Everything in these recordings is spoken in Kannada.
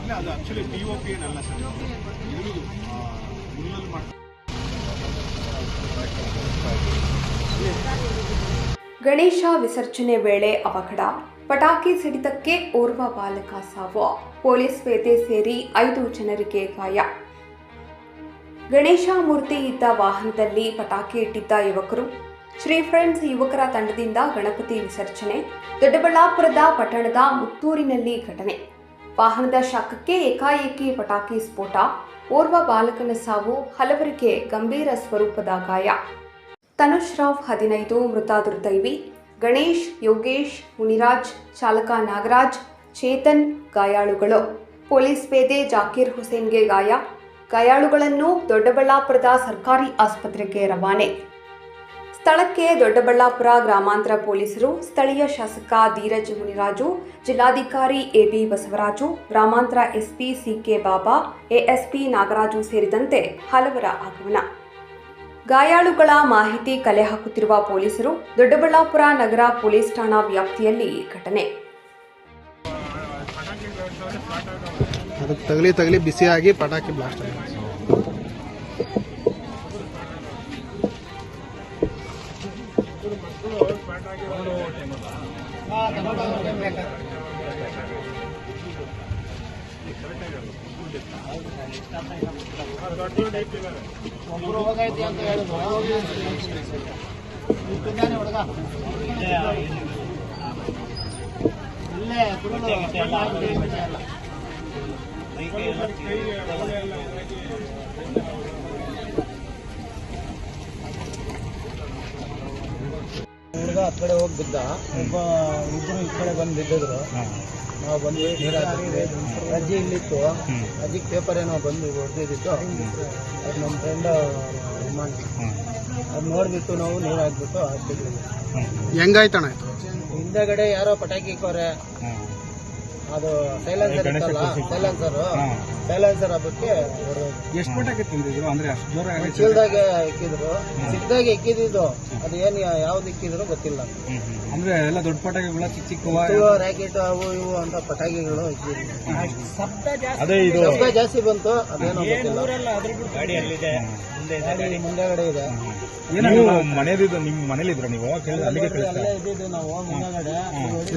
ಇಲ್ಲ ಅದು ಆಕ್ಚುಲಿ ಪಿ ಒ ಪಿ ಏನಲ್ಲ ಸರ್. ಇದು ಮುಳ್ಳಲ್ಲಿ ಮಾಡ್ತಾರೆ ಗಣೇಶ ವಿಸರ್ಜನೆ ವೇಳೆ ಅವಘಡ. ಪಟಾಕಿ ಸಿಡಿತಕ್ಕೆ ಓರ್ವ ಬಾಲಕ ಸಾವು. ಪೊಲೀಸ್ ಪೇದೆ ಸೇರಿ ಐದು ಜನರಿಗೆ ಗಾಯ. ಗಣೇಶ ಮೂರ್ತಿ ಇದ್ದ ವಾಹನದಲ್ಲಿ ಪಟಾಕಿ ಇಟ್ಟಿದ್ದ ಯುವಕರು. ಶ್ರೀ ಫ್ರೆಂಡ್ಸ್, ಯುವಕರ ತಂಡದಿಂದ ಗಣಪತಿ ವಿಸರ್ಜನೆ, ದೊಡ್ಡಬಳ್ಳಾಪುರದ ಪಟ್ಟಣದ ಮುತ್ತೂರಿನಲ್ಲಿ ಘಟನೆ. ವಾಹನದ ಶಾಖಕ್ಕೆ ಏಕಾಏಕಿ ಪಟಾಕಿ ಸ್ಫೋಟ, ಓರ್ವ ಬಾಲಕನ ಸಾವು, ಹಲವರಿಗೆ ಗಂಭೀರ ಸ್ವರೂಪದ ಗಾಯ. ತನುಷ್ ರಾವ್ ಹದಿನೈದು, ಮೃತ ದುರ್ದೈವಿ. ಗಣೇಶ್, ಯೋಗೇಶ್, ಮುನಿರಾಜ್, ಚಾಲಕ ನಾಗರಾಜ್, ಚೇತನ್, ಗಾಯಾಳುಗಳು. ಪೊಲೀಸ್ ಪೇದೆ ಜಾಕೀರ್ ಹುಸೇನ್ಗೆ ಗಾಯ. ಗಾಯಾಳುಗಳನ್ನು ದೊಡ್ಡಬಳ್ಳಾಪುರದ ಸರ್ಕಾರಿ ಆಸ್ಪತ್ರೆಗೆ ರವಾನೆ. ಸ್ಥಳಕ್ಕೆ ದೊಡ್ಡಬಳ್ಳಾಪುರ ಗ್ರಾಮಾಂತರ ಪೊಲೀಸರು, ಸ್ಥಳೀಯ ಶಾಸಕ ಧೀರಜ್ ಮುನಿರಾಜು, ಜಿಲ್ಲಾಧಿಕಾರಿ ಎಬಿ ಬಸವರಾಜು, ಗ್ರಾಮಾಂತರ SP CK Baba, ASP Nagaraju ಸೇರಿದಂತೆ ಹಲವರ ಆಗಮನ. ಗಾಯಾಳುಗಳ ಮಾಹಿತಿ ಕಲೆ ಹಾಕುತ್ತಿರುವ ಪೊಲೀಸರು ದೊಡ್ಡಬಳ್ಳಾಪುರ ನಗರ ಪೊಲೀಸ್ ಠಾಣಾ ವ್ಯಾಪ್ತಿಯಲ್ಲಿ ಘಟನೆ. ತಗಲಿ ತಗಲಿ ಬಿಸಿಯಾಗಿ ಪಟಾಕಿ ಬ್ಲಾಸ್ಟ್ ಆಗಿದೆ ಹುಡುಗ ಆ ಕಡೆ ಹೋಗಿ ಬಿದ್ದ ಒಬ್ಬ ಇಬ್ಬರು ಈ ಕಡೆ ಬಂದು ಬಿದ್ದಿದ್ರು. ನಾವು ಬಂದು ನೀರು ಹಾಕಿದ್ವಿ ಅಜ್ಜಿ ಇಲ್ಲಿತ್ತು. ಅಜ್ಜಿ ಪೇಪರ್ ಏನೋ ಬಂದು ಹೊಡೆದಿದ್ದು ಅದು ನಮ್ಮ ಫ್ರೆಂಡ್ ಅದು ನೋಡ್ಬಿಟ್ಟು ನಾವು ನೀರು ಹಾಕ್ಬಿಟ್ಟು ಹಾಕ್ತಿದ್ವಿ ಹೆಂಗಾಯ್ತಣ್ಣ ಇದು? ಹಿಂದೆಗಡೆ ಯಾರೋ ಪಟಾಕಿ ಇಕ್ಕೋರೆ. ಅದು ಸೈಲೆನ್ಸರ್ ಇತ್ತಲ್ಲ ಸೈಲೆನ್ಸರ್ ಸೈಲೆನ್ಸರ್ ಹಬ್ಬಕ್ಕೆ ಎಷ್ಟು ಪಟಾಕಿ ತಿಂದಿದ್ರು? ಅಂದ್ರೆ ಅಷ್ಟು ಜೋರಾಗಿ ಚೀಲದಾಗೆ ಇಕ್ಕಿದ್ರು ಸಿಕ್ಕದಾಗೆ ಇಕ್ಕಿದ್ದು ಅದು ಏನು ಯಾವ್ದು ಇಕ್ಕಿದ್ರು ಗೊತ್ತಿಲ್ಲ. ಅಂದ್ರೆ ಎಲ್ಲ ದೊಡ್ಡ ಪಟಾಕಿಗಳು ಚಿಕ್ಕ ಚಿಕ್ಕ ಇವು ರ್ಯಾಕೆಟ್ ಅವು ಇವು ಅಂತ ಪಟಾಕಿಗಳು ಇಕ್ಕಿದ್ರು. ಅದೇ ಇದು. ಶಬ್ದ ಜಾಸ್ತಿ ಬಂತು ಅದೇನೋ ಗೊತ್ತಿಲ್ಲ. ಗಾಡಿ ಮುಂದೆಗಡೆ ಇದೆ. ನೀವು ಮನೆಯದಿದ್ದು ನಿಮ್ಮ ಮನೇಲಿ ಇದ್ರ ನೀವು ಅಲ್ಲಿಗೆ ಕಳಿಸ್ತಾರೆ ಅಲ್ಲೇ ಇದ್ದಿದ್ದು ನಾವು ಮುಂದೆಗಡೆ.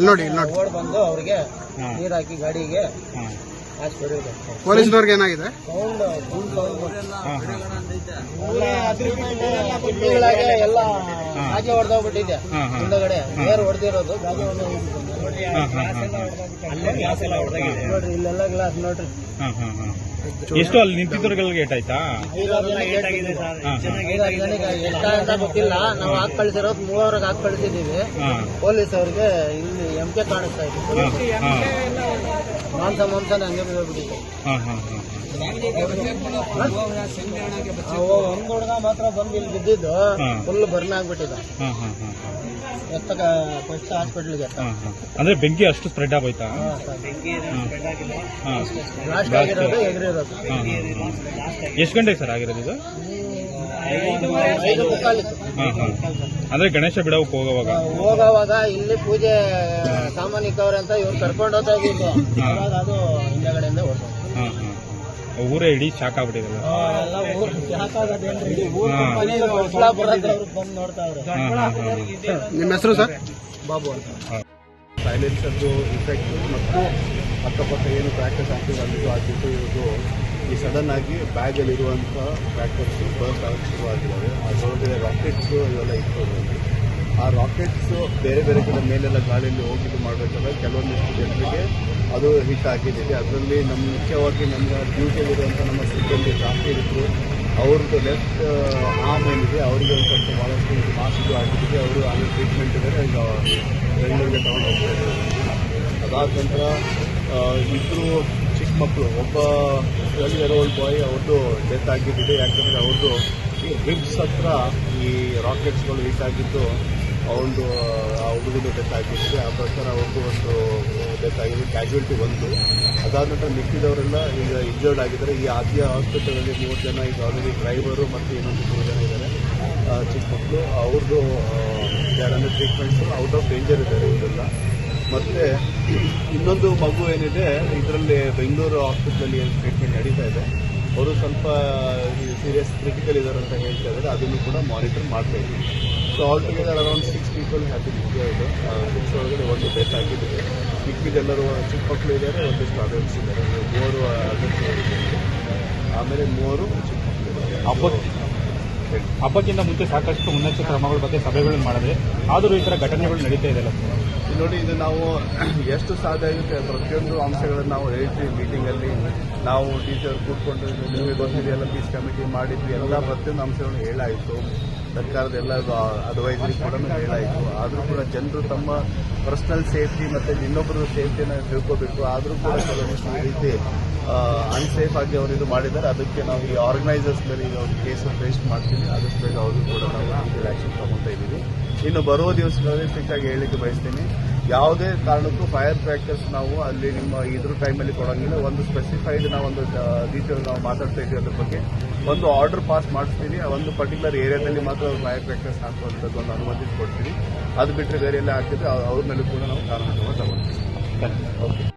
ನೋಡಿ ಇಲ್ಲಿ ನೋಡಿ ಓಡ್ ಬಂದು ಅವ್ರಿಗೆ ನೀರ್ ಹಾಕಿ ಗಾಡಿಗೆ ಹಾಕಿ ಹೊಡಿಯೋದು ಪೊಲೀಸ್ನವ್ರಿಗೆ ಏನಾಗಿದೆ? ಎಲ್ಲ ಗಾಜೆ ಹೊಡೆದೋಗ್ಬಿಟ್ಟಿದೆ ಹೊಡೆದಿರೋದು ನೋಡ್ರಿ ಇಲ್ಲೆಲ್ಲ ಗ್ಲಾಸ್ ನೋಡ್ರಿ ಎಷ್ಟು ಅಲ್ಲಿ ನಿಂತಿದ್ದವ್ರಿಗೆ ಏಟ್ ಆಯ್ತಾ? ಎಷ್ಟ ಅಂತ ಗೊತ್ತಿಲ್ಲ ನಾವು ಹಾಕ್ ಕಳಿಸಿರೋದು ಮೂವರಿಗೆ ಹಾಕ್ ಕಳಿಸಿದೀವಿ ಪೊಲೀಸ್ ಅವ್ರಿಗೆ ಇಲ್ಲಿ ಎಂ ಕೆ ಕಾಣಿಸ್ತಾ ಇತ್ತು ಮಾಂಸ ಮಾಂಸನ ಹಂಗೆ ಬಿದ್ದೋಗ್ಬಿಟ್ಟಿದೆ ಒಂದ್ ಹುಡುಗ ಮಾತ್ರ ಬಂದು ಇಲ್ಲಿ ಬಿದ್ದಿದ್ದು ಫುಲ್ ಬರ್ನ್ ಆಗ್ಬಿಟ್ಟಿದ್ದ ಎತ್ತಕ ಫಸ್ಟ್ ಹಾಸ್ಪಿಟ್ಲಿಗೆ ಅಂದ್ರೆ ಬೆಂಕಿ ಅಷ್ಟು ಸ್ಪ್ರೆಡ್ ಆಗೋಯ್ತಾ? ಬ್ಲಾಸ್ಟ್ ಆಗಿರೋದು ಎಗರಿರೋದು. ಎಷ್ಟು ಗಂಟೆಗೆ ಸರ್ ಆಗಿರೋದು ಇದು? ಐದು ಮುಕ್ಕಾಲಿತ್ತು. ಅಂದ್ರೆ ಗಣೇಶ ಬಿಡೋಕೆ ಹೋಗೋವಾಗ? ಹೋಗುವಾಗ ಇಲ್ಲಿ ಪೂಜೆ ಸಾಮಾನ್ ಇಕ್ಕವ್ರೆ ಅಂತ ಇವ್ರು ಕರ್ಕೊಂಡು ಹೋಗ್ತಾ ಅವಾಗ ಅದು ಹಿಂದೆಗಡೆಯಿಂದ ಹೊರಟು ಹಾ, ಹಾ. ಊರೇ ಇಡೀ ಶಾಕ್ ಆಗ್ಬಿಟ್ಟಿದಲ್ಲ? ಎಲ್ಲ ಊರು ಯಾಕಾಗದೇನ್ರಿ ಊರು ತುಂಬಾನೇ ಇದು ಚಿಕ್ಕಬಳ್ಳಾಪುರದವ್ರು ಬಂದು ನೋಡ್ತಾ ಇವ್ರೆ. ನಿಮ್ಮ ಹೆಸರು ಸರ್? ಬಾಬು ಅಂತ. ಸೈಲೆನ್ಸರ್ದು ಇಫೆಕ್ಟ್ ಮತ್ತು ಅಕ್ಕಪಕ್ಕ ಏನು ಕ್ರ್ಯಾಕರ್ಸ್ ಆಗ್ತಿದೆ ಅಲ್ಲಿಗೂ ಆಗಿತ್ತು ಇವರು ಈ ಸಡನ್ ಆಗಿ ಬ್ಯಾಗಲ್ಲಿರುವಂಥ ಕ್ರ್ಯಾಕರ್ಸ್ ಬರ್ಸ್ಟ್ ಆಗಕ್ಕೆ ಶುರುವಾಗಿದ್ದಾವೆ ಅದರೊಳಗಡೆ ರಾಕೆಟ್ಸು ಇವೆಲ್ಲ ಇತ್ತು ಆ ರಾಕೆಟ್ಸು ಬೇರೆ ಬೇರೆ ಕಡೆ ಮೇಲೆಲ್ಲ ಗಾಳಿಯಲ್ಲಿ ಹೋಗಿದ್ದು ಮಾಡಬೇಕಾದ್ರೆ ಕೆಲವೊಂದಿಷ್ಟು ಜನರಿಗೆ ಅದು ಹಿಟ್ ಆಗಿದ್ದಿದೆ. ಅದರಲ್ಲಿ ನಮ್ಮ ಮುಖ್ಯವಾಗಿ ನಮ್ಮ ಡ್ಯೂಟಿಯಲ್ಲಿರುವಂಥ ನಮ್ಮ ಸಿಬ್ಬಂದಿ ಜಾಸ್ತಿ ಇದ್ರು. ಅವ್ರದ್ದು ಲೆಫ್ಟ್ ಆರ್ಮ್ ಏನಿದೆ, ಅವರಿಗೆ ಒಂದು ಸ್ವಲ್ಪ ಭಾಳಷ್ಟು ಮಾಸಿದು ಆಗಿದ್ದಿದೆ ಅವರು ಅಲ್ಲಿ ಟ್ರೀಟ್ಮೆಂಟ್ ಇದ್ದಾರೆ, ಈಗ ಬೆಂಗಳೂರಿಗೆ ತಗೊಂಡು ಹೋಗ್ತಾ ಅದಾದ ನಂತರ ಇಬ್ಬರು ಚಿಕ್ಕ ಮಕ್ಕಳು ಒಬ್ಬ ಟ್ವೆಲ್ ಇಯರ್ ಓಲ್ಡ್ ಬಾಯ್ ಅವ್ರದ್ದು ಡೆತ್ ಆಗಿದ್ದಿದೆ, ಯಾಕಂದರೆ ಅವ್ರದ್ದು ಈ ರಿಬ್ಸ್ ಹತ್ರ ಈ ರಾಕೆಟ್ಸ್ಗಳು ಹೀಟ್ ಆಗಿದ್ದು ಅವನು ಆ ಹುಡುಗನ ಡೆತ್ ಆಗಿದ್ದೆ ಆ ಪ್ರಕಾರ ಅವ್ರದ್ದು ಒಂದು ಡೆತ್ ಆಗಿದೆ. ಕ್ಯಾಶುಯಾಲಿಟಿ ಒಂದು. ಅದಾದ ನಂತರ ಮಿಕ್ಕಿದವರೆಲ್ಲ ಈಗ ಇಂಜರ್ಡ್ ಆಗಿದ್ದಾರೆ. ಈ ಆದ್ಯ ಹಾಸ್ಪಿಟಲಲ್ಲಿ ಮೂರು ಜನ, ಈಗ ಆಲ್ರೆಡಿ ಡ್ರೈವರು ಮತ್ತು ಇನ್ನೊಂದು ಮೂರು ಜನ ಇದ್ದಾರೆ. ಚಿಕ್ಕ ಮಕ್ಕಳು ಅವ್ರದ್ದು ಯಾರನ್ನು ಟ್ರೀಟ್ಮೆಂಟ್ಸು ಔಟ್ ಆಫ್ ಡೇಂಜರ್ ಇದ್ದಾರೆ ಇವರೆಲ್ಲ. ಮತ್ತು ಇನ್ನೊಂದು ಮಗು ಏನಿದೆ, ಇದರಲ್ಲಿ ಬೆಂಗಳೂರು ಹಾಸ್ಪಿಟ್ಲಲ್ಲಿ ಏನು ಟ್ರೀಟ್ಮೆಂಟ್ ನಡೀತಾ ಇದೆ. ಅವರು ಸ್ವಲ್ಪ ಸೀರಿಯಸ್ ಕ್ರಿಟಿಕಲ್ ಇದ್ದಾರೆ ಅಂತ ಹೇಳ್ತಾ ಇದ್ದಾರೆ. ಅದನ್ನು ಕೂಡ ಮಾನಿಟರ್ ಮಾಡ್ತಾ ಇದ್ದೀವಿ so all together around six people happy ಇದು ಸಿಕ್ಸ್ ಒಳಗಡೆ ಒಂದು ಡೆತ್ ಆಗಿದೆ ಮಿಕ್ಕಿದೆಲ್ಲರೂ ಚಿಕ್ಕ ಮಕ್ಕಳು ಇದ್ದಾರೆ ಒಂದಿಷ್ಟು ಅಡಲ್ಟ್ಸ್ ಇದ್ದಾರೆ. ಮೂವರು ಅಡಲ್ಟ್ಸ್ ಆಮೇಲೆ ಮೂವರು ಚಿಕ್ಕ ಮಕ್ಕಳು ಇದ್ದಾರೆ. ಹಬ್ಬಕ್ಕಿಂತ ಮುಂಚೆ ಸಾಕಷ್ಟು ಮುನ್ನೆಚ್ಚರಿಕೆ ಕ್ರಮಗಳ ಬಗ್ಗೆ ಸಭೆಗಳನ್ನು ಮಾಡಿದ್ರೆ ಆದರೂ ಈ ಥರ ಘಟನೆಗಳು ನಡೀತಾ ಇದೆ ನೋಡಿ, ಇದು ನಾವು ಎಷ್ಟು ಸಾಧ್ಯ ಆಗುತ್ತೆ? ಪ್ರತಿಯೊಂದು ಅಂಶಗಳನ್ನು ನಾವು ಹೇಳ್ತೀವಿ ಮೀಟಿಂಗಲ್ಲಿ. ನಾವು ಟೀಚರ್ ಕೂತ್ಕೊಂಡು ನಿಮಗೆ ಗೊತ್ತಿದೆ ಎಲ್ಲ ಪೀಸ್ ಕಮಿಟಿ ಮಾಡಿದ್ವಿ, ಎಲ್ಲ ಪ್ರತಿಯೊಂದು ಅಂಶಗಳನ್ನು ಹೇಳಾಯಿತು. ಸರ್ಕಾರದ ಎಲ್ಲ ಅಡ್ವೈಸರಿ ಕೂಡ ಹೇಳಾಯಿತು. ಆದರೂ ಕೂಡ ಜನರು ತಮ್ಮ ಪರ್ಸನಲ್ ಸೇಫ್ಟಿ ಮತ್ತು ಇನ್ನೊಬ್ಬರ ಸೇಫ್ಟಿಯನ್ನು ತಿಳ್ಕೋಬೇಕು. ಆದರೂ ಕೂಡ ಕೆಲವೊಂದಿಷ್ಟು ರೀತಿ ಅನ್ಸೇಫ್ ಆಗಿ ಅವರು ಇದು ಮಾಡಿದ್ದಾರೆ. ಅದಕ್ಕೆ ನಾವು ಈ ಆರ್ಗನೈಸರ್ಸ್ ಮೇಲೆ ಈಗ ಒಂದು ಕೇಸನ್ನು ರೇಸ್ಟ್ ಮಾಡ್ತೀವಿ. ಆದಷ್ಟು ಬೇಗ ಅವರು ಕೂಡ ನಾವು ಆ್ಯಕ್ಷನ್ ತಗೊಳ್ತಾ ಇದ್ದೀವಿ. ಇನ್ನು ಬರುವ ದಿವಸಗಳಲ್ಲಿ ಸ್ಟ್ರಿಕ್ಟ್ ಆಗಿ ಹೇಳಲಿಕ್ಕೆ ಬಯಸ್ತೀನಿ. ಯಾವುದೇ ಕಾರಣಕ್ಕೂ ಫೈರ್ ಫ್ಯಾಕ್ಟರ್ಸ್ ನಾವು ಅಲ್ಲಿ ನಿಮ್ಮ ಇದ್ರ ಟೈಮಲ್ಲಿ ಕೊಡೋಂಗಿಲ್ಲ. ಒಂದು ಸ್ಪೆಸಿಫೈಡ್ ನಾವು ಒಂದು ಡೀಟೇಲ್ ನಾವು ಮಾತಾಡ್ತಾ ಇದ್ದೀವಿ ಅದ್ರ ಬಗ್ಗೆ. ಒಂದು ಆರ್ಡರ್ ಪಾಸ್ ಮಾಡಿಸ್ತೀವಿ ಒಂದು ಪರ್ಟಿಕ್ಯುಲರ್ ಏರಿಯಾದಲ್ಲಿ ಮಾತ್ರ ಫೈರ್ ಫ್ಯಾಕ್ಟರ್ಸ್ ಹಾಕುವಂಥದ್ದು ಒಂದು ಅನುಮತಿ ಕೊಡ್ತೀವಿ ಅದು ಬಿಟ್ಟರೆ ಬೇರೆ ಎಲ್ಲ ಹಾಕಿದ್ರೆ ಅವ್ರ ಮೇಲೂ ಕೂಡ ನಾವು ಕಾರಣ ತಗೊಳ್ತೀವಿ ಓಕೆ